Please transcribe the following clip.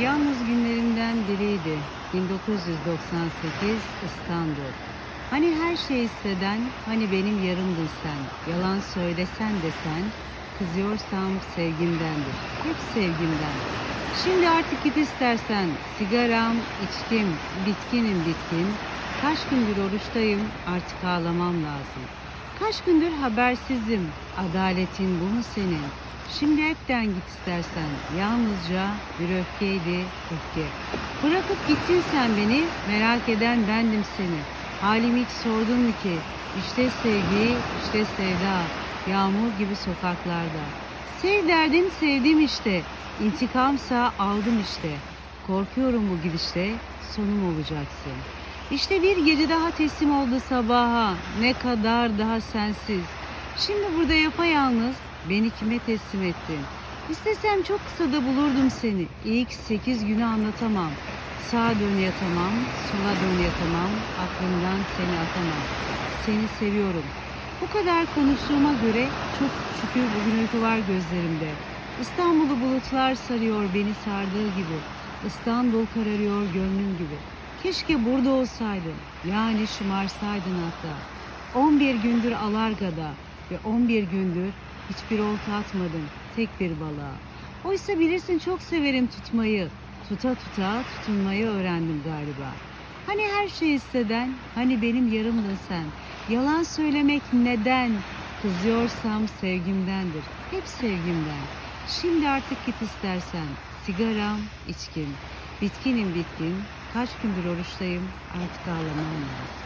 Yalnız günlerimden biriydi. 1998 İstanbul. Hani her şey hisseden, hani benim yarımdın sen. Yalan söylesen de sen, kızıyorsam sevgimdendir. Hep sevgimden. Şimdi artık git istersen. Sigaram, içkim, bitkinim bitkin. Kaç gündür oruçtayım, artık ağlamam lazım. Kaç gündür habersizim. Adaletin bu mu senin? Şimdi hepten git istersen. Yalnızca bir öfkeydi öfke. Bırakıp gittin sen beni. Merak eden bendim seni. Halimi hiç sordun mu ki? İşte sevgi, işte sevda. Yağmur gibi sokaklarda. Sev derdin sevdim işte. İntikamsa aldım işte. Korkuyorum bu gidişte. Sonum olacaksın. İşte bir gece daha teslim oldu sabaha. Ne kadar daha sensiz. Şimdi burada yapayalnız beni kime teslim ettin? İstesem çok kısa da bulurdum seni. İlk sekiz günü anlatamam. Sağa dön yatamam, sola dön yatamam. Aklımdan seni atamam. Seni seviyorum. Bu kadar konuştuğuma göre çok şükür bugün uyku var gözlerimde. İstanbul'u bulutlar sarıyor beni sardığı gibi. İstanbul kararıyor gönlüm gibi. Keşke burada olsaydın. Yani şımarsaydın hatta. 11 gündür Alarga'da ve 11 gündür hiçbir olta atmadım tek bir balığa. Oysa bilirsin çok severim tutmayı. Tuta tuta tutunmayı öğrendim galiba. Hani her şey hisseden, hani benim yarımdın sen. Yalan söylemek neden? Kızıyorsam sevgimdendir. Hep sevgimden. Şimdi artık git istersen. Sigaram, içkim. Bitkinim bitkin. Kaç gündür oruçtayım. Artık ağlamam lazım.